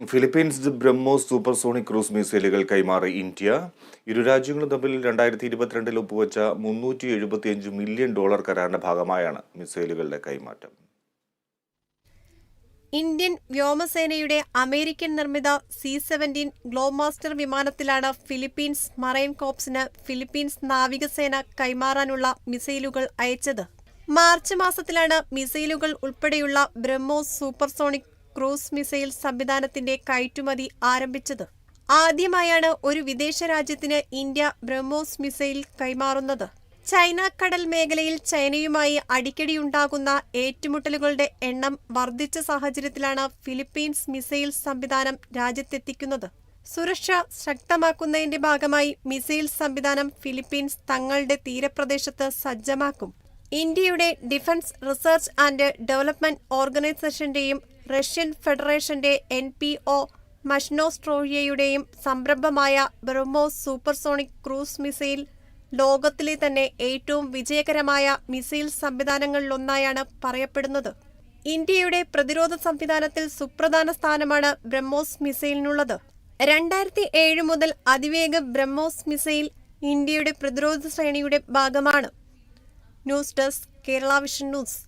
Philippines BrahMos supersonic cruise മിസൈലുകൾ കൈമാറി India. ഇരു രാജ്യങ്ങളും തമ്മിൽ രണ്ടായിരത്തി ഇരുപത്തിരണ്ടിൽ ഒപ്പുവെച്ച മുന്നൂറ്റി എഴുപത്തിയഞ്ച് മില്യൺ ഡോളർ കരാറിന്റെ ഭാഗമായാണ് മിസൈലുകളുടെ കൈമാറ്റം. ഇന്ത്യൻ വ്യോമസേനയുടെ അമേരിക്കൻ നിർമ്മിത സി സെവന്റീൻ ഗ്ലോമാസ്റ്റർ വിമാനത്തിലാണ് ഫിലിപ്പീൻസ് മറൈൻ കോപ്സിന് ഫിലിപ്പീൻസ് നാവികസേന കൈമാറാനുള്ള മിസൈലുകൾ അയച്ചത്. മാർച്ച് മാസത്തിലാണ് മിസൈലുകൾ ഉൾപ്പെടെയുള്ള ബ്രഹ്മോസ് സൂപ്പർസോണിക് ക്രൂസ് മിസൈൽ സംവിധാനത്തിന്റെ കയറ്റുമതി ആരംഭിച്ചത്. ആദ്യമായാണ് ഒരു വിദേശ രാജ്യത്തിന് ഇന്ത്യ ബ്രഹ്മോസ് മിസൈൽ കൈമാറുന്നത്. ചൈന കടൽ മേഖലയിൽ ചൈനയുമായി അടിക്കടിയുണ്ടാകുന്ന ഏറ്റുമുട്ടലുകളുടെ എണ്ണം വർദ്ധിച്ച സാഹചര്യത്തിലാണ് ഫിലിപ്പീൻസ് മിസൈൽ സംവിധാനം രാജ്യത്തെത്തിക്കുന്നത്. സുരക്ഷ ശക്തമാക്കുന്നതിന്റെ ഭാഗമായി മിസൈൽ സംവിധാനം ഫിലിപ്പീൻസ് തങ്ങളുടെ തീരപ്രദേശത്ത് സജ്ജമാക്കും. ഇന്ത്യയുടെ ഡിഫൻസ് റിസർച്ച് ആൻഡ് ഡെവലപ്മെന്റ് ഓർഗനൈസേഷന്റെയും റഷ്യൻ ഫെഡറേഷന്റെ എൻ പി ഒ മഷ്നോസ്ട്രോയയുടെയും സംരംഭമായ ബ്രഹ്മോസ് സൂപ്പർസോണിക് ക്രൂസ് മിസൈൽ ലോകത്തിലെ തന്നെ ഏറ്റവും വിജയകരമായ മിസൈൽ സംവിധാനങ്ങളിലൊന്നായാണ് പറയപ്പെടുന്നത്. ഇന്ത്യയുടെ പ്രതിരോധ സംവിധാനത്തിൽ സുപ്രധാന സ്ഥാനമാണ് ബ്രഹ്മോസ് മിസൈലിനുള്ളത്. രണ്ടായിരത്തി ഏഴ് മുതൽ അതിവേഗ ബ്രഹ്മോസ് മിസൈൽ ഇന്ത്യയുടെ പ്രതിരോധ ശ്രേണിയുടെ ഭാഗമാണ്. News desk Kerala vision news.